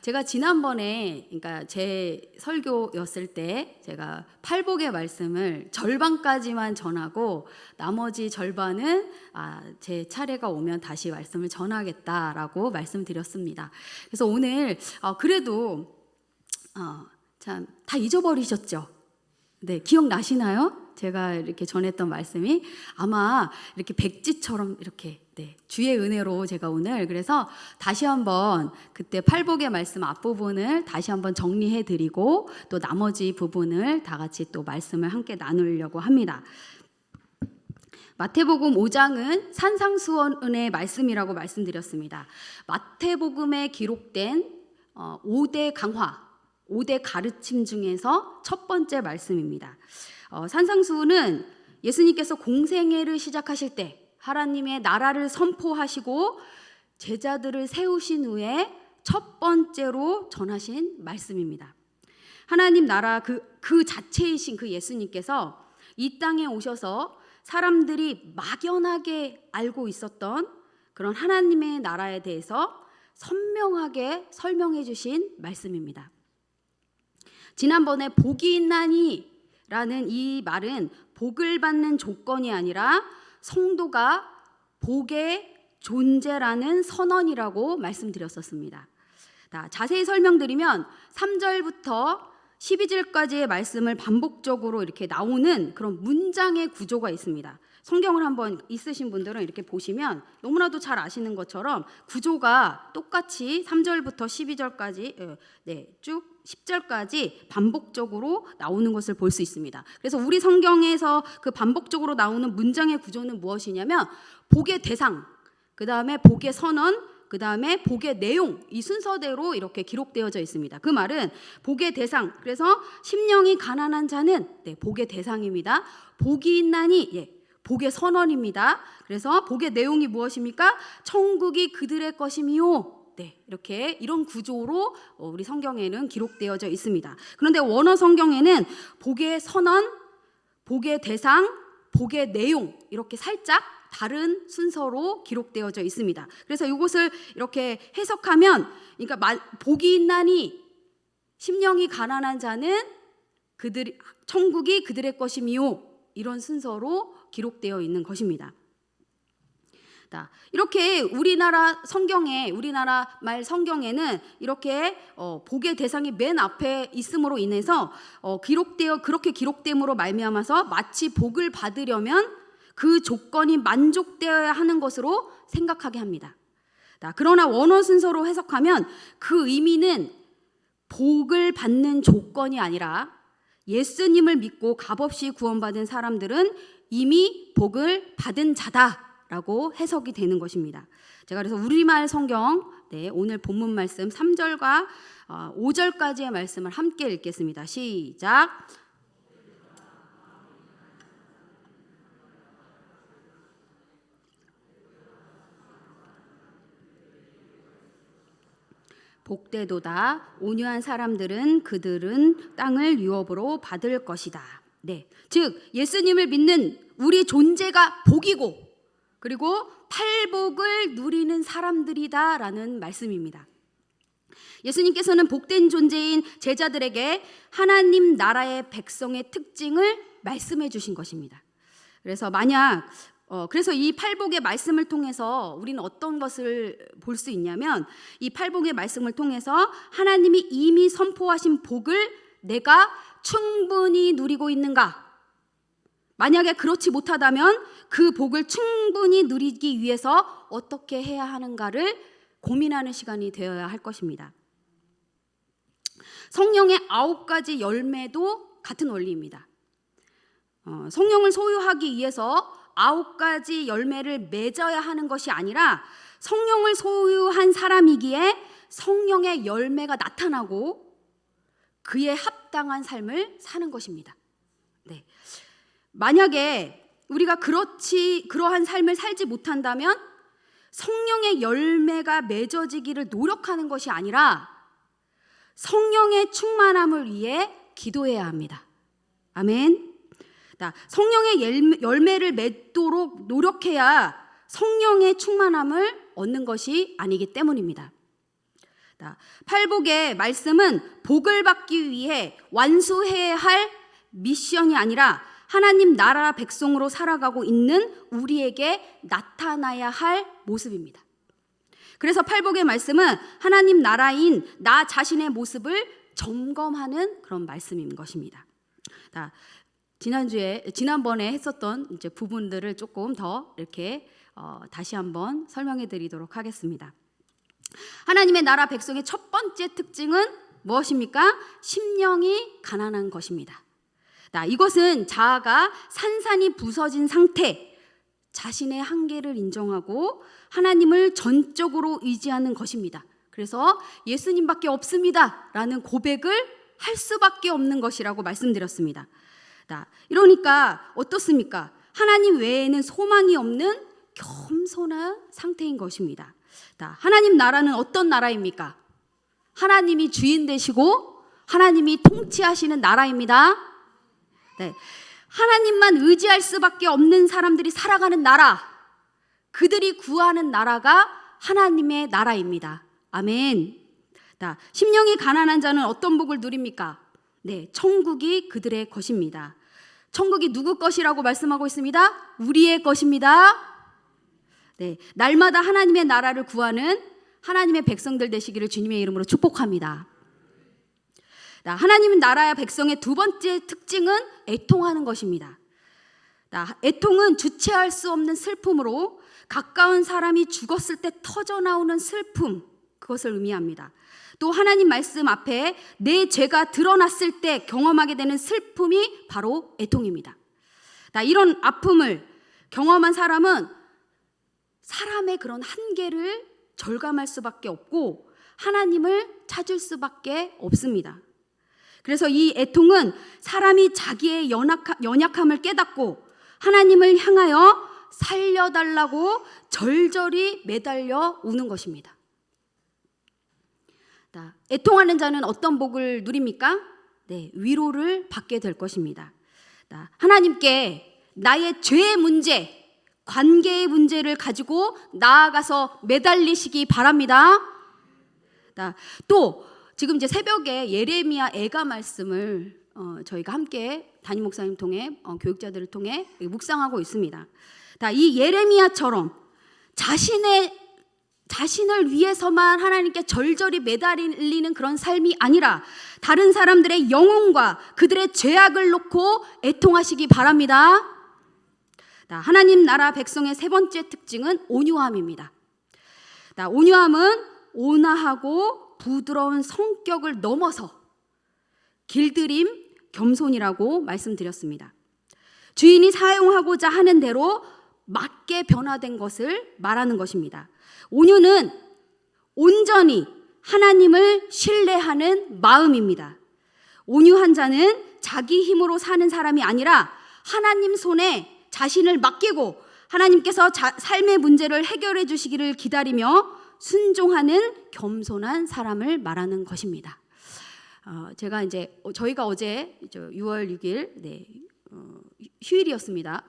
제가 지난번에 그러니까 제 설교였을 때 제가 팔복의 말씀을 절반까지만 전하고 나머지 절반은 아, 제 차례가 오면 다시 말씀을 전하겠다라고 말씀드렸습니다. 그래서 오늘 어, 그래도 어, 참다 잊어버리셨죠? 네, 기억나시나요? 제가 이렇게 전했던 말씀이 아마 이렇게 백지처럼 이렇게 네, 주의 은혜로 제가 오늘 그래서 다시 한번 그때 팔복의 말씀 앞부분을 다시 한번 정리해 드리고 또 나머지 부분을 다 같이 또 말씀을 함께 나누려고 합니다. 마태복음 5장은 산상수원의 말씀이라고 말씀드렸습니다. 마태복음에 기록된 어, 5대 강화, 5대 가르침 중에서 첫 번째 말씀입니다. 어, 산상수훈은 예수님께서 공생애를 시작하실 때 하나님의 나라를 선포하시고 제자들을 세우신 후에 첫 번째로 전하신 말씀입니다. 하나님 나라 그, 그 자체이신 그 예수님께서 이 땅에 오셔서 사람들이 막연하게 알고 있었던 그런 하나님의 나라에 대해서 선명하게 설명해 주신 말씀입니다. 지난번에 복이 있나니라는 이 말은 복을 받는 조건이 아니라 성도가 복의 존재라는 선언이라고 말씀드렸었습니다. 자, 자세히 설명드리면 3절부터 12절까지의 말씀을 반복적으로 이렇게 나오는 그런 문장의 구조가 있습니다. 성경을 한번 있으신 분들은 이렇게 보시면 너무나도 잘 아시는 것처럼 구조가 똑같이 3절부터 12절까지 네, 쭉 10절까지 반복적으로 나오는 것을 볼 수 있습니다. 그래서 우리 성경에서 그 반복적으로 나오는 문장의 구조는 무엇이냐면 복의 대상, 그다음에 복의 선언, 그 다음에 복의 내용 이 순서대로 이렇게 기록되어져 있습니다. 그 말은 복의 대상. 그래서 심령이 가난한 자는 네, 복의 대상입니다. 복이 있나니 예, 복의 선언입니다. 그래서 복의 내용이 무엇입니까? 천국이 그들의 것임이요. 네, 이렇게 이런 구조로 어, 우리 성경에는 기록되어져 있습니다. 그런데 원어 성경에는 복의 선언, 복의 대상, 복의 내용 이렇게 살짝 다른 순서로 기록되어져 있습니다. 그래서 이것을 이렇게 해석하면, 그러니까 복이 있나니 심령이 가난한 자는 그들 천국이 그들의 것이미요 이런 순서로 기록되어 있는 것입니다. 이렇게 우리나라 성경에 우리나라 말 성경에는 이렇게 어, 복의 대상이 맨 앞에 있음으로 인해서 어, 기록되어 그렇게 기록됨으로 말미암아서 마치 복을 받으려면 그 조건이 만족되어야 하는 것으로 생각하게 합니다. 그러나 원어 순서로 해석하면 그 의미는 복을 받는 조건이 아니라 예수님을 믿고 값없이 구원받은 사람들은 이미 복을 받은 자다라고 해석이 되는 것입니다. 제가 그래서 우리말 성경 네, 오늘 본문 말씀 3절과 5절까지의 어, 말씀을 함께 읽겠습니다. 시작. 복되도다 온유한 사람들은 그들은 땅을 유업으로 받을 것이다. 네. 즉 예수님을 믿는 우리 존재가 복이고 그리고 팔복을 누리는 사람들이다라는 말씀입니다. 예수님께서는 복된 존재인 제자들에게 하나님 나라의 백성의 특징을 말씀해 주신 것입니다. 그래서 만약 어, 그래서 이 팔복의 말씀을 통해서 우리는 어떤 것을 볼 수 있냐면 이 팔복의 말씀을 통해서 하나님이 이미 선포하신 복을 내가 충분히 누리고 있는가? 만약에 그렇지 못하다면 그 복을 충분히 누리기 위해서 어떻게 해야 하는가를 고민하는 시간이 되어야 할 것입니다. 성령의 아홉 가지 열매도 같은 원리입니다. 어, 성령을 소유하기 위해서 아홉 가지 열매를 맺어야 하는 것이 아니라 성령을 소유한 사람이기에 성령의 열매가 나타나고 그에 합당한 삶을 사는 것입니다. 네. 만약에 우리가 그렇지 그러한 삶을 살지 못한다면 성령의 열매가 맺어지기를 노력하는 것이 아니라 성령의 충만함을 위해 기도해야 합니다. 아멘. 성령의 열매를 맺도록 노력해야 성령의 충만함을 얻는 것이 아니기 때문입니다. 자, 팔복의 말씀은 복을 받기 위해 완수해야 할 미션이 아니라 하나님 나라 백성으로 살아가고 있는 우리에게 나타나야 할 모습입니다. 그래서 팔복의 말씀은 하나님 나라인 나 자신의 모습을 점검하는 그런 말씀인 것입니다. 자, 지난주에 지난번에 했었던 이제 부분들을 조금 더 이렇게 어, 다시 한번 설명해 드리도록 하겠습니다. 하나님의 나라 백성의 첫 번째 특징은 무엇입니까? 심령이 가난한 것입니다. 자, 이것은 자아가 산산이 부서진 상태, 자신의 한계를 인정하고 하나님을 전적으로 의지하는 것입니다. 그래서 예수님밖에 없습니다라는 고백을 할 수밖에 없는 것이라고 말씀드렸습니다. 자, 이러니까 어떻습니까? 하나님 외에는 소망이 없는 겸손한 상태인 것입니다. 자, 하나님 나라는 어떤 나라입니까? 하나님이 주인 되시고 하나님이 통치하시는 나라입니다. 네. 하나님만 의지할 수밖에 없는 사람들이 살아가는 나라, 그들이 구하는 나라가 하나님의 나라입니다. 아멘. 자, 심령이 가난한 자는 어떤 복을 누립니까? 네, 천국이 그들의 것입니다. 천국이 누구 것이라고 말씀하고 있습니다? 우리의 것입니다. 네, 날마다 하나님의 나라를 구하는 하나님의 백성들 되시기를 주님의 이름으로 축복합니다. 자, 하나님 나라의 백성의 두 번째 특징은 애통하는 것입니다. 자, 애통은 주체할 수 없는 슬픔으로 가까운 사람이 죽었을 때 터져 나오는 슬픔 그것을 의미합니다. 또 하나님 말씀 앞에 내 죄가 드러났을 때 경험하게 되는 슬픔이 바로 애통입니다. 자, 이런 아픔을 경험한 사람은 사람의 그런 한계를 절감할 수밖에 없고 하나님을 찾을 수밖에 없습니다. 그래서 이 애통은 사람이 자기의 연약함 을 깨닫고 하나님을 향하여 살려달라고 절절히 매달려 우는 것입니다. 애통하는 자는 어떤 복을 누립니까? 네, 위로를 받게 될 것입니다. 하나님께 나의 죄의 문제, 관계의 문제를 가지고 나아가서 매달리시기 바랍니다. 또 지금 이제 새벽에 예레미야 애가 말씀을 어, 저희가 함께 담임 목사님 통해 어, 교육자들을 통해 묵상하고 있습니다. 이 예레미야처럼 자신의 자신을 위해서만 하나님께 절절히 매달리는 그런 삶이 아니라 다른 사람들의 영혼과 그들의 죄악을 놓고 애통하시기 바랍니다. 하나님 나라 백성의 세 번째 특징은 온유함입니다. 온유함은 온화하고 부드러운 성격을 넘어서 길들임, 겸손이라고 말씀드렸습니다. 주인이 사용하고자 하는 대로 맞게 변화된 것을 말하는 것입니다. 온유는 온전히 하나님을 신뢰하는 마음입니다. 온유한 자는 자기 힘으로 사는 사람이 아니라 하나님 손에 자신을 맡기고 하나님께서 자, 삶의 문제를 해결해 주시기를 기다리며 순종하는 겸손한 사람을 말하는 것입니다. 어, 제가 이제 저희가 어제 6월 6일 네, 어, 휴일이었습니다.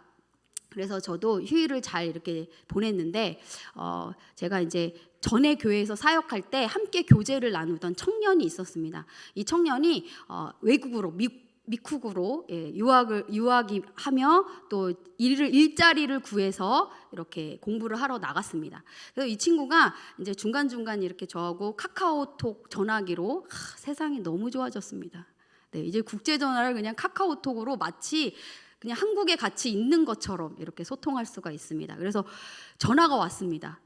그래서 저도 휴일을 잘 이렇게 보냈는데 어, 제가 이제 전에 교회에서 사역할 때 함께 교제를 나누던 청년이 있었습니다. 이 청년이 어, 외국으로 미, 미국으로 예, 유학을 유학이 하며 또 일을 일자리를 구해서 이렇게 공부를 하러 나갔습니다. 그래서 이 친구가 이제 중간 중간 이렇게 저하고 카카오톡 전화기로 하, 세상이 너무 좋아졌습니다. 네, 이제 국제 전화를 그냥 카카오톡으로 마치 그냥 한국에 같이 있는 것처럼 이렇게 소통할 수가 있습니다. 그래서 전화가 왔습니다.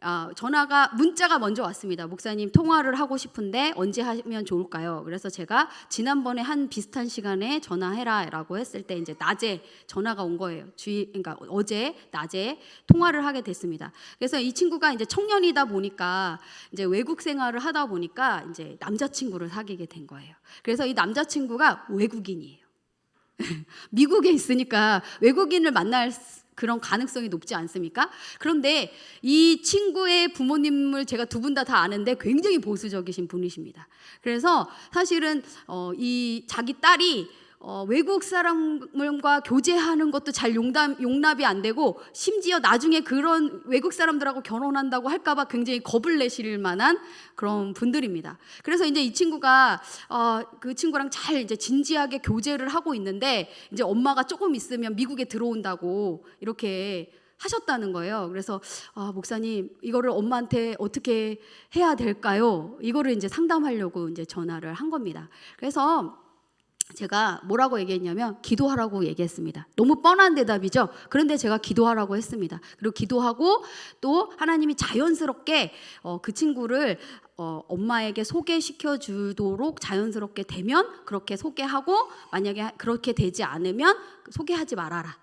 아, 전화가 문자가 먼저 왔습니다. 목사님 통화를 하고 싶은데 언제 하면 좋을까요? 그래서 제가 지난번에 한 비슷한 시간에 전화해라라고 했을 때 이제 낮에 전화가 온 거예요. 주의 그러니까 어제 낮에 통화를 하게 됐습니다. 그래서 이 친구가 이제 청년이다 보니까 이제 외국 생활을 하다 보니까 이제 남자친구를 사귀게 된 거예요. 그래서 이 남자친구가 외국인이에요. 미국에 있으니까 외국인을 만날 그런 가능성이 높지 않습니까? 그런데 이 친구의 부모님을 제가 두 분 다다 아는데 굉장히 보수적이신 분이십니다. 그래서 사실은 어, 이 자기 딸이 어, 외국 사람과 교제하는 것도 잘 용납, 용납이 안 되고 심지어 나중에 그런 외국 사람들하고 결혼한다고 할까봐 굉장히 겁을 내실 만한 그런 분들입니다. 그래서 이제 이 친구가 어, 그 친구랑 잘 이제 진지하게 교제를 하고 있는데 이제 엄마가 조금 있으면 미국에 들어온다고 이렇게 하셨다는 거예요. 그래서 아, 목사님 이거를 엄마한테 어떻게 해야 될까요? 이거를 이제 상담하려고 이제 전화를 한 겁니다. 그래서 제가 뭐라고 얘기했냐면 기도하라고 얘기했습니다. 너무 뻔한 대답이죠. 그런데 제가 기도하라고 했습니다. 그리고 기도하고 또 하나님이 자연스럽게 어, 그 친구를 어, 엄마에게 소개시켜 주도록 자연스럽게 되면 그렇게 소개하고 만약에 그렇게 되지 않으면 소개하지 말아라.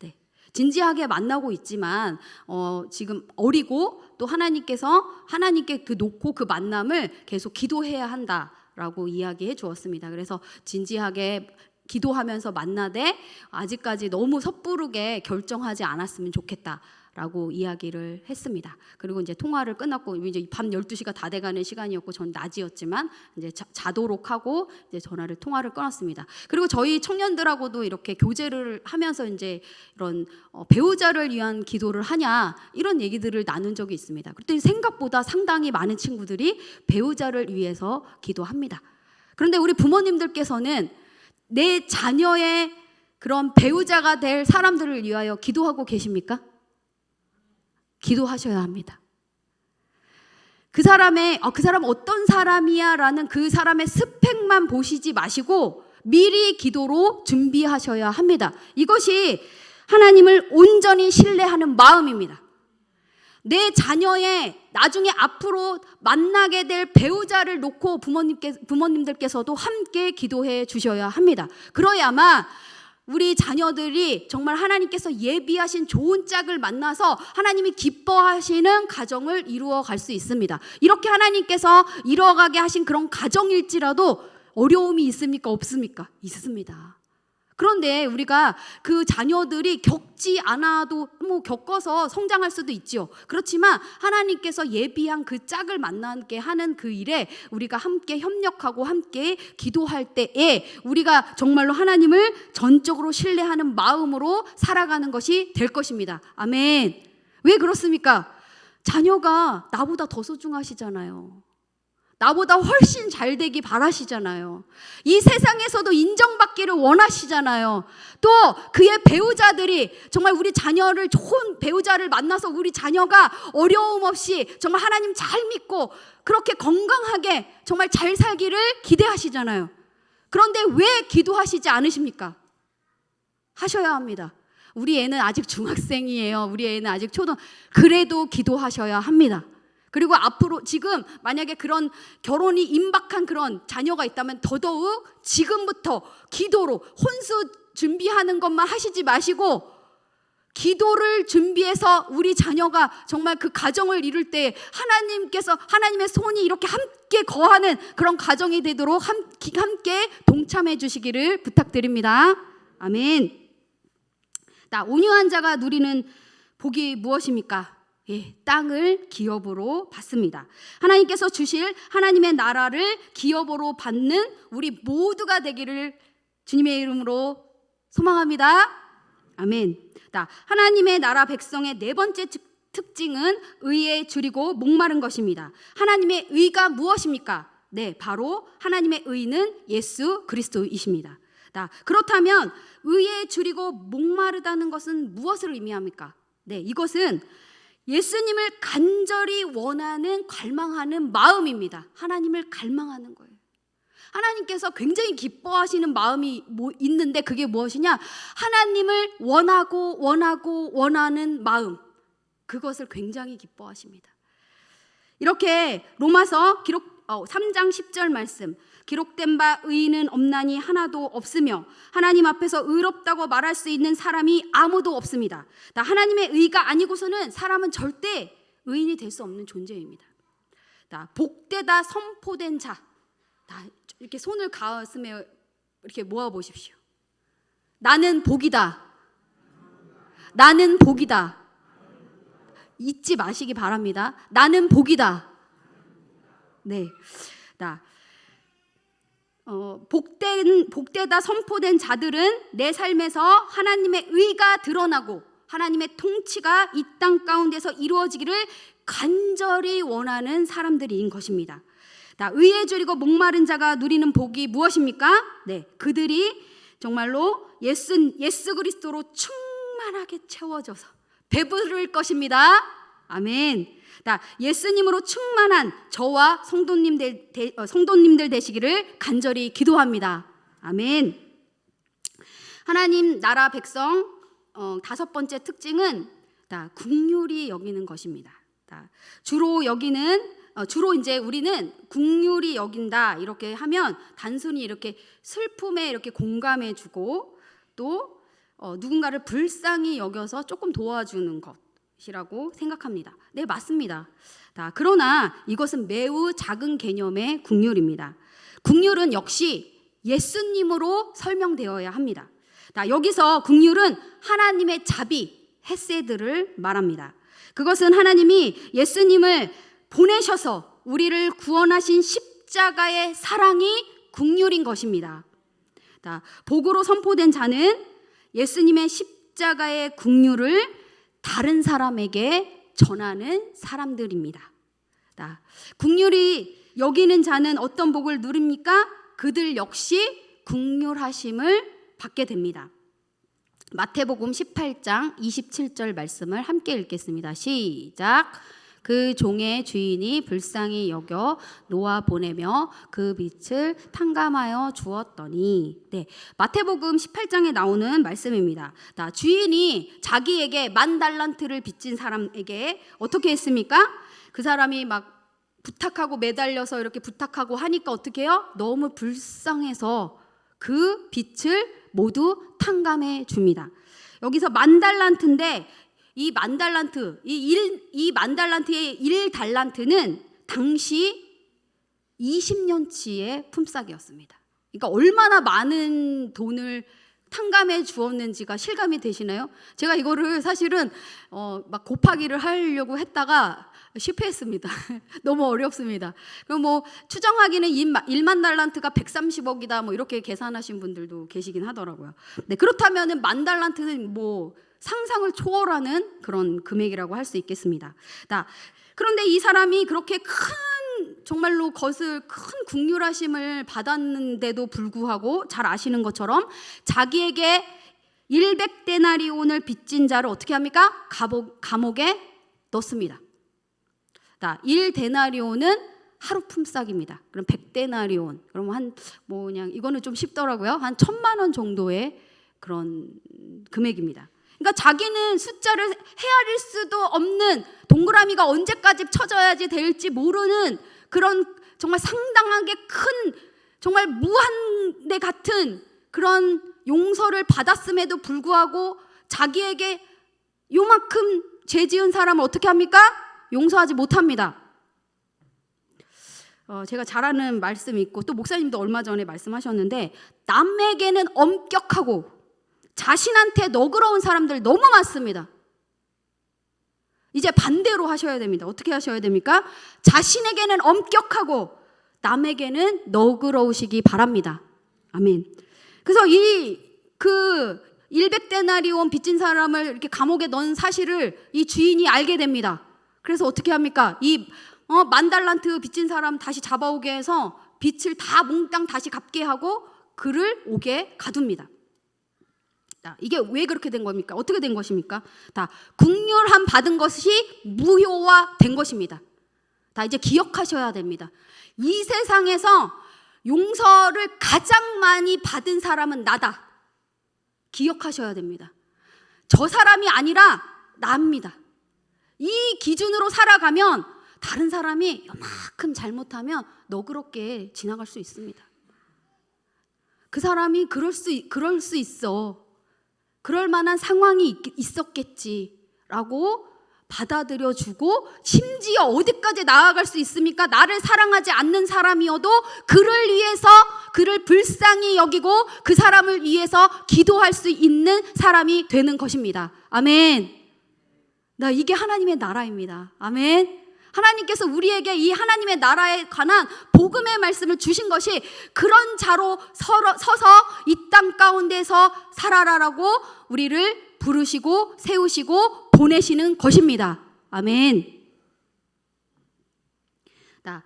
네. 진지하게 만나고 있지만 어, 지금 어리고 또 하나님께서 하나님께 그 놓고 그 만남을 계속 기도해야 한다 라고 이야기해 주었습니다. 그래서 진지하게 기도하면서 만나되 아직까지 너무 섣부르게 결정하지 않았으면 좋겠다 라고 이야기를 했습니다. 그리고 이제 통화를 끝났고 이제 밤 12시가 다 돼가는 시간이었고 전 낮이었지만 이제 자, 자도록 하고 이제 전화를 통화를 끊었습니다. 그리고 저희 청년들하고도 이렇게 교제를 하면서 이제 이런 어, 배우자를 위한 기도를 하냐 이런 얘기들을 나눈 적이 있습니다. 그랬더니 생각보다 상당히 많은 친구들이 배우자를 위해서 기도합니다. 그런데 우리 부모님들께서는 내 자녀의 그런 배우자가 될 사람들을 위하여 기도하고 계십니까? 기도하셔야 합니다. 그 사람의 어, 그 사람 어떤 사람이야라는 그 사람의 스펙만 보시지 마시고 미리 기도로 준비하셔야 합니다. 이것이 하나님을 온전히 신뢰하는 마음입니다. 내 자녀의 나중에 앞으로 만나게 될 배우자를 놓고 부모님께 부모님들께서도 함께 기도해 주셔야 합니다. 그러야만 우리 자녀들이 정말 하나님께서 예비하신 좋은 짝을 만나서 하나님이 기뻐하시는 가정을 이루어 갈 수 있습니다. 이렇게 하나님께서 이루어가게 하신 그런 가정일지라도 어려움이 있습니까? 없습니까? 있습니다. 그런데 우리가 그 자녀들이 겪지 않아도 뭐 겪어서 성장할 수도 있지요. 그렇지만 하나님께서 예비한 그 짝을 만나게 하는 그 일에 우리가 함께 협력하고 함께 기도할 때에 우리가 정말로 하나님을 전적으로 신뢰하는 마음으로 살아가는 것이 될 것입니다. 아멘. 왜 그렇습니까? 자녀가 나보다 더 소중하시잖아요. 나보다 훨씬 잘 되기 바라시잖아요. 이 세상에서도 인정받기를 원하시잖아요. 또 그의 배우자들이 정말 우리 자녀를 좋은 배우자를 만나서 우리 자녀가 어려움 없이 정말 하나님 잘 믿고 그렇게 건강하게 정말 잘 살기를 기대하시잖아요. 그런데 왜 기도하시지 않으십니까? 하셔야 합니다. 우리 애는 아직 중학생이에요. 우리 애는 아직 초등. 그래도 기도하셔야 합니다. 그리고 앞으로 지금 만약에 그런 결혼이 임박한 그런 자녀가 있다면 더더욱 지금부터 기도로 혼수 준비하는 것만 하시지 마시고 기도를 준비해서 우리 자녀가 정말 그 가정을 이룰 때 하나님께서 하나님의 손이 이렇게 함께 거하는 그런 가정이 되도록 함께 동참해 주시기를 부탁드립니다. 아멘. 나 온유한 자가 누리는 복이 무엇입니까? 예, 땅을 기업으로 받습니다. 하나님께서 주실 하나님의 나라를 기업으로 받는 우리 모두가 되기를 주님의 이름으로 소망합니다. 아멘. 자, 하나님의 나라 백성의 네 번째 특징은 의에 줄이고 목마른 것입니다. 하나님의 의가 무엇입니까? 네, 바로 하나님의 의는 예수 그리스도이십니다. 자, 그렇다면 의에 줄이고 목마르다는 것은 무엇을 의미합니까? 네, 이것은 예수님을 간절히 원하는 갈망하는 마음입니다. 하나님을 갈망하는 거예요. 하나님께서 굉장히 기뻐하시는 마음이 뭐 있는데 그게 무엇이냐? 하나님을 원하고 원하고 원하는 마음. 그것을 굉장히 기뻐하십니다. 이렇게 로마서 기록 3장 어, 10절 말씀 기록된 바 의인은 없나니 하나도 없으며 하나님 앞에서 의롭다고 말할 수 있는 사람이 아무도 없습니다. 하나님의 의가 아니고서는 사람은 절대 의인이 될 수 없는 존재입니다. 복되다 선포된 자. 이렇게 손을 가슴에 이렇게 모아 보십시오. 나는 복이다. 나는 복이다. 잊지 마시기 바랍니다. 나는 복이다. 네. 나 어, 복된 복되다 선포된 자들은 내 삶에서 하나님의 의가 드러나고 하나님의 통치가 이 땅 가운데서 이루어지기를 간절히 원하는 사람들인 것입니다. 나 의에 줄이고 목마른 자가 누리는 복이 무엇입니까? 네, 그들이 정말로 예수 예수 그리스도로 충만하게 채워져서 배부를 것입니다. 아멘. 나 예수님으로 충만한 저와 성도님들 되, 어, 성도님들 되시기를 간절히 기도합니다. 아멘. 하나님 나라 백성 어, 다섯 번째 특징은 다 국률이 여기는 것입니다. 다 주로 여기는 어, 주로 이제 우리는 국률이 여긴다 이렇게 하면 단순히 이렇게 슬픔에 이렇게 공감해주고 또 어, 누군가를 불쌍히 여겨서 조금 도와주는 것 이라고 생각합니다. 네 맞습니다. 다 그러나 이것은 매우 작은 개념의 국률입니다. 국률은 역시 예수님으로 설명되어야 합니다. 자, 여기서 국률은 하나님의 자비, 헤세드를 말합니다. 그것은 하나님이 예수님을 보내셔서 우리를 구원하신 십자가의 사랑이 국률인 것입니다. 자, 복으로 선포된 자는 예수님의 십자가의 국률을 다른 사람에게 전하는 사람들입니다. 자, 국률이 여기는 자는 어떤 복을 누립니까? 그들 역시 국률하심을 받게 됩니다. 마태복음 18장 27절 말씀을 함께 읽겠습니다. 시작. 그 종의 주인이 불쌍히 여겨 놓아 보내며 그 빛을 탕감하여 주었더니 네 마태복음 18장에 나오는 말씀입니다. 나 주인이 자기에게 만 달란트를 빚진 사람에게 어떻게 했습니까? 그 사람이 막 부탁하고 매달려서 이렇게 부탁하고 하니까 어떻게 해요? 너무 불쌍해서 그 빚을 모두 탕감해 줍니다. 여기서 만 달란트인데 이 만 달란트, 이일이 만 달란트의 일 달란트는 당시 20년치의 품삯이었습니다. 그러니까 얼마나 많은 돈을 탕감해 주었는지가 실감이 되시나요? 제가 이거를 사실은 어, 막 곱하기를 하려고 했다가 실패했습니다. 너무 어렵습니다. 그럼 뭐 추정하기는 1만 달란트가 130억이다 뭐 이렇게 계산하신 분들도 계시긴 하더라고요. 네, 그렇다면은 만 달란트는 뭐 상상을 초월하는 그런 금액이라고 할 수 있겠습니다. 나 그런데 이 사람이 그렇게 큰 정말로 것을 큰 국률하심을 받았는데도 불구하고 잘 아시는 것처럼 자기에게 100데나리온을 빚진 자를 어떻게 합니까? 감옥, 감옥에 넣습니다. 자, 1데나리온은 하루 품삯입니다. 그럼 100데나리온. 그럼 한 뭐 그냥 이거는 좀 쉽더라고요. 한 천만 원 정도의 그런 금액입니다. 그러니까 자기는 숫자를 헤아릴 수도 없는 동그라미가 언제까지 쳐져야지 될지 모르는 그런 정말 상당하게 큰 정말 무한대 같은 그런 용서를 받았음에도 불구하고 자기에게 요만큼 죄 지은 사람을 어떻게 합니까? 용서하지 못합니다. 어, 제가 잘 아는 말씀이 있고 또 목사님도 얼마 전에 말씀하셨는데 남에게는 엄격하고 자신한테 너그러운 사람들 너무 많습니다. 이제 반대로 하셔야 됩니다. 어떻게 하셔야 됩니까? 자신에게는 엄격하고 남에게는 너그러우시기 바랍니다. 아멘. 그래서 이 그 100데나리온 빚진 사람을 이렇게 감옥에 넣은 사실을 이 주인이 알게 됩니다. 그래서 어떻게 합니까? 이 어, 만달란트 빚진 사람 다시 잡아오게 해서 빚을 다 몽땅 다시 갚게 하고 그를 오게 가둡니다. 자, 이게 왜 그렇게 된 겁니까? 어떻게 된 것입니까? 다 국률함 받은 것이 무효화 된 것입니다. 다 이제 기억하셔야 됩니다. 이 세상에서 용서를 가장 많이 받은 사람은 나다. 기억하셔야 됩니다. 저 사람이 아니라 나입니다. 이 기준으로 살아가면 다른 사람이 요만큼 잘못하면 너그럽게 지나갈 수 있습니다. 그 사람이 그럴 수 그럴 수 있어. 그럴 만한 상황이 있었겠지라고 받아들여 주고 심지어 어디까지 나아갈 수 있습니까? 나를 사랑하지 않는 사람이어도 그를 위해서 그를 불쌍히 여기고 그 사람을 위해서 기도할 수 있는 사람이 되는 것입니다. 아멘. 나 이게 하나님의 나라입니다. 아멘. 하나님께서 우리에게 이 하나님의 나라에 관한 복음의 말씀을 주신 것이 그런 자로 서러, 서서 이 땅 가운데서 살아라라고 우리를 부르시고 세우시고 보내시는 것입니다. 아멘. 자,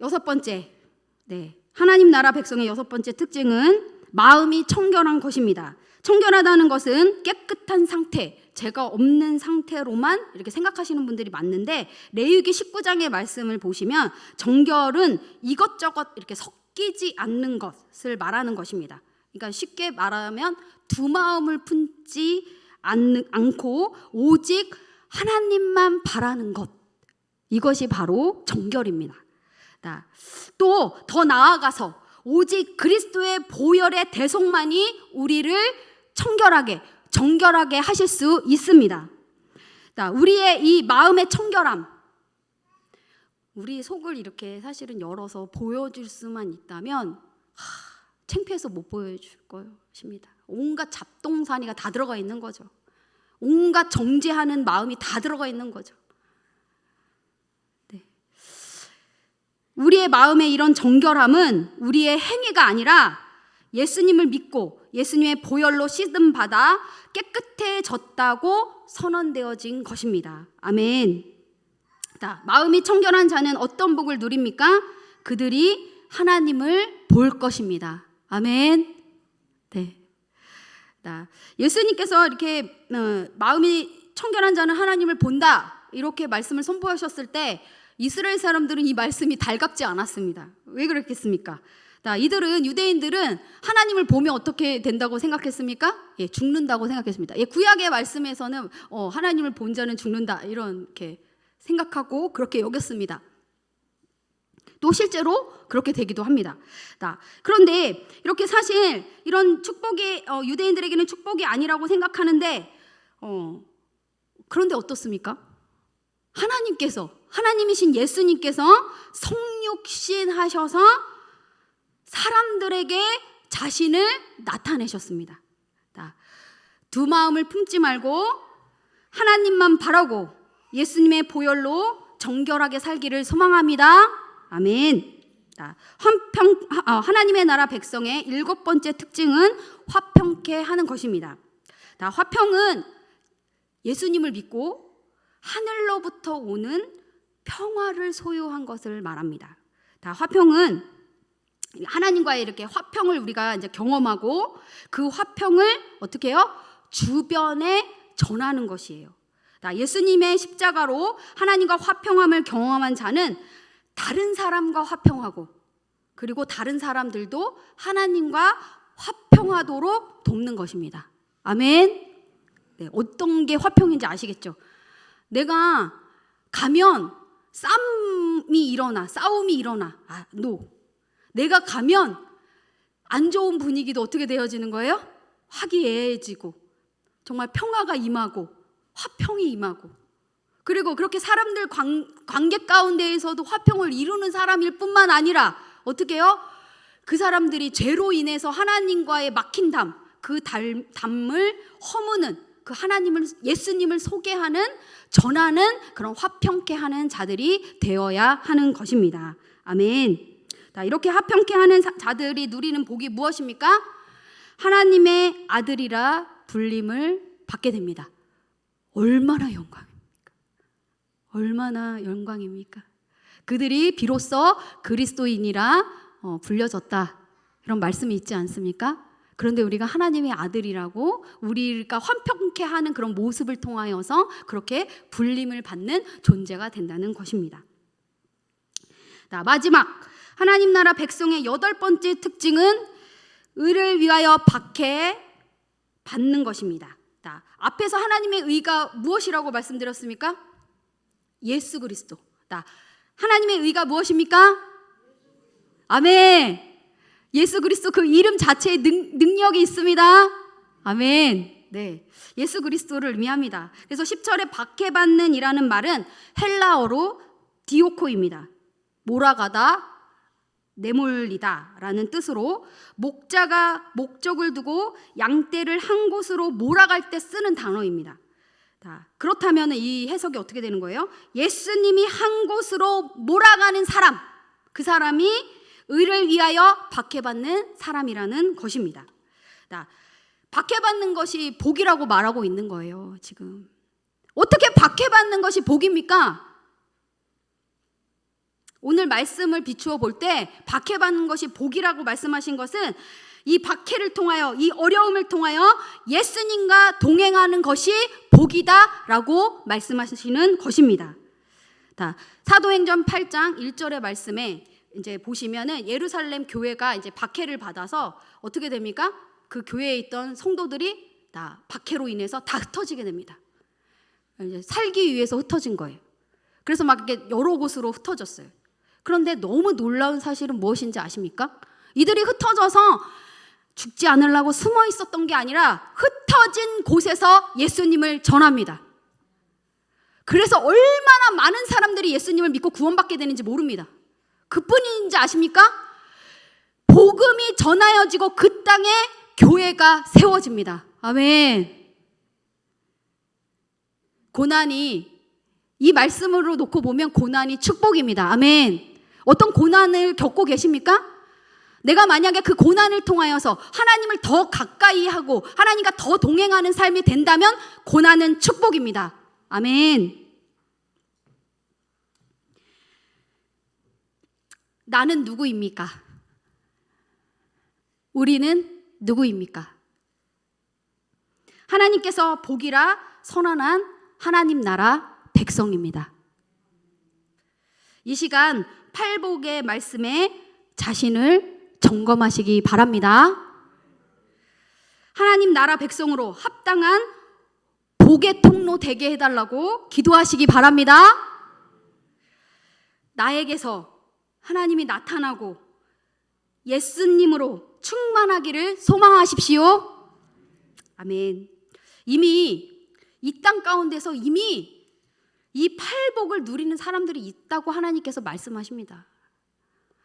여섯 번째. 네. 하나님 나라 백성의 여섯 번째 특징은 마음이 청결한 것입니다. 청결하다는 것은 깨끗한 상태, 죄가 없는 상태로만 이렇게 생각하시는 분들이 많는데 레위기 19장의 말씀을 보시면 정결은 이것저것 이렇게 섞이지 않는 것을 말하는 것입니다. 그러니까 쉽게 말하면 두 마음을 품지 않, 않고 오직 하나님만 바라는 것 이것이 바로 정결입니다. 또 더 나아가서 오직 그리스도의 보혈의 대속만이 우리를 청결하게 정결하게 하실 수 있습니다. 자, 우리의 이 마음의 청결함 우리 속을 이렇게 사실은 열어서 보여줄 수만 있다면 하, 창피해서 못 보여줄 것입니다. 온갖 잡동사니가 다 들어가 있는 거죠. 온갖 정죄하는 마음이 다 들어가 있는 거죠. 네. 우리의 마음의 이런 정결함은 우리의 행위가 아니라 예수님을 믿고 예수님의 보혈로 씻음 받아 깨끗해졌다고 선언되어진 것입니다. 아멘. 자, 마음이 청결한 자는 어떤 복을 누립니까? 그들이 하나님을 볼 것입니다. 아멘. 네. 자, 예수님께서 이렇게 어, 마음이 청결한 자는 하나님을 본다 이렇게 말씀을 선포하셨을 때 이스라엘 사람들은 이 말씀이 달갑지 않았습니다. 왜 그랬겠습니까? 자, 이들은 유대인들은 하나님을 보면 어떻게 된다고 생각했습니까? 예, 죽는다고 생각했습니다. 예, 구약의 말씀에서는 어, 하나님을 본 자는 죽는다 이런 게 생각하고 그렇게 여겼습니다. 또 실제로 그렇게 되기도 합니다. 자, 그런데 이렇게 사실 이런 축복이 어, 유대인들에게는 축복이 아니라고 생각하는데 어, 그런데 어떻습니까? 하나님께서 하나님이신 예수님께서 성육신 하셔서 사람들에게 자신을 나타내셨습니다. 자, 두 마음을 품지 말고 하나님만 바라고 예수님의 보혈로 정결하게 살기를 소망합니다. 아멘. 자, 화평, 아, 하나님의 나라 백성의 일곱 번째 특징은 화평케 하는 것입니다. 자, 화평은 예수님을 믿고 하늘로부터 오는 평화를 소유한 것을 말합니다. 자, 화평은 하나님과의 이렇게 화평을 우리가 이제 경험하고 그 화평을 어떻게 해요? 주변에 전하는 것이에요. 자, 예수님의 십자가로 하나님과 화평함을 경험한 자는 다른 사람과 화평하고 그리고 다른 사람들도 하나님과 화평하도록 돕는 것입니다. 아멘. 네, 어떤 게 화평인지 아시겠죠? 내가 가면 싸움이 일어나, 싸움이 일어나. 아, 노. 내가 가면 안 좋은 분위기도 어떻게 되어지는 거예요? 화기애애해지고 정말 평화가 임하고 화평이 임하고 그리고 그렇게 사람들 관, 관계 가운데에서도 화평을 이루는 사람일 뿐만 아니라 어떻게 해요? 그 사람들이 죄로 인해서 하나님과의 막힌 담, 그 담을 허무는 그 하나님을 예수님을 소개하는 전하는 그런 화평케 하는 자들이 되어야 하는 것입니다. 아멘. 자, 이렇게 화평케 하는 자들이 누리는 복이 무엇입니까? 하나님의 아들이라 불림을 받게 됩니다. 얼마나 영광입니까? 얼마나 영광입니까? 그들이 비로소 그리스도인이라 어, 불려졌다. 이런 말씀이 있지 않습니까? 그런데 우리가 하나님의 아들이라고 우리가 환평케 하는 그런 모습을 통하여서 그렇게 불림을 받는 존재가 된다는 것입니다. 자, 마지막 하나님 나라 백성의 여덟 번째 특징은 의를 위하여 박해 받는 것입니다. 자, 앞에서 하나님의 의가 무엇이라고 말씀드렸습니까? 예수 그리스도. 자, 하나님의 의가 무엇입니까? 아멘. 예수 그리스도 그 이름 자체에 능, 능력이 있습니다. 아멘. 네. 예수 그리스도를 의미합니다. 그래서 10절에 박해받는 이라는 말은 헬라어로 디오코입니다. 몰아가다, 내몰리다라는 뜻으로 목자가 목적을 두고 양떼를 한 곳으로 몰아갈 때 쓰는 단어입니다. 자, 그렇다면 이 해석이 어떻게 되는 거예요? 예수님이 한 곳으로 몰아가는 사람, 그 사람이 의를 위하여 박해받는 사람이라는 것입니다. 자, 박해받는 것이 복이라고 말하고 있는 거예요, 지금. 어떻게 박해받는 것이 복입니까? 오늘 말씀을 비추어 볼 때 박해받는 것이 복이라고 말씀하신 것은 이 박해를 통하여 이 어려움을 통하여 예수님과 동행하는 것이 복이다라고 말씀하시는 것입니다. 자, 사도행전 8장 1절의 말씀에 이제 보시면은 예루살렘 교회가 이제 박해를 받아서 어떻게 됩니까? 그 교회에 있던 성도들이 다 박해로 인해서 다 흩어지게 됩니다. 살기 위해서 흩어진 거예요. 그래서 막 이렇게 여러 곳으로 흩어졌어요. 그런데 너무 놀라운 사실은 무엇인지 아십니까? 이들이 흩어져서 죽지 않으려고 숨어 있었던 게 아니라 흩어진 곳에서 예수님을 전합니다. 그래서 얼마나 많은 사람들이 예수님을 믿고 구원받게 되는지 모릅니다. 그뿐인지 아십니까? 복음이 전하여지고 그 땅에 교회가 세워집니다. 아멘. 고난이 이 말씀으로 놓고 보면 고난이 축복입니다. 아멘. 어떤 고난을 겪고 계십니까? 내가 만약에 그 고난을 통하여서 하나님을 더 가까이 하고 하나님과 더 동행하는 삶이 된다면 고난은 축복입니다. 아멘. 나는 누구입니까? 우리는 누구입니까? 하나님께서 복이라 선언한 하나님 나라 백성입니다. 이 시간 팔복의 말씀에 자신을 점검하시기 바랍니다. 하나님 나라 백성으로 합당한 복의 통로 되게 해달라고 기도하시기 바랍니다. 나에게서 하나님이 나타나고 예수님으로 충만하기를 소망하십시오. 아멘. 이미 이 땅 가운데서 이미 이 팔복을 누리는 사람들이 있다고 하나님께서 말씀하십니다.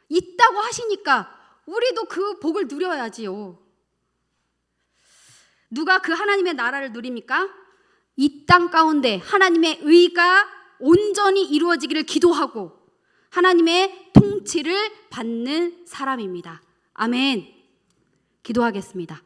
있다고 하시니까 우리도 그 복을 누려야지요. 누가 그 하나님의 나라를 누립니까? 이 땅 가운데 하나님의 의가 온전히 이루어지기를 기도하고 하나님의 통치를 받는 사람입니다. 아멘. 기도하겠습니다.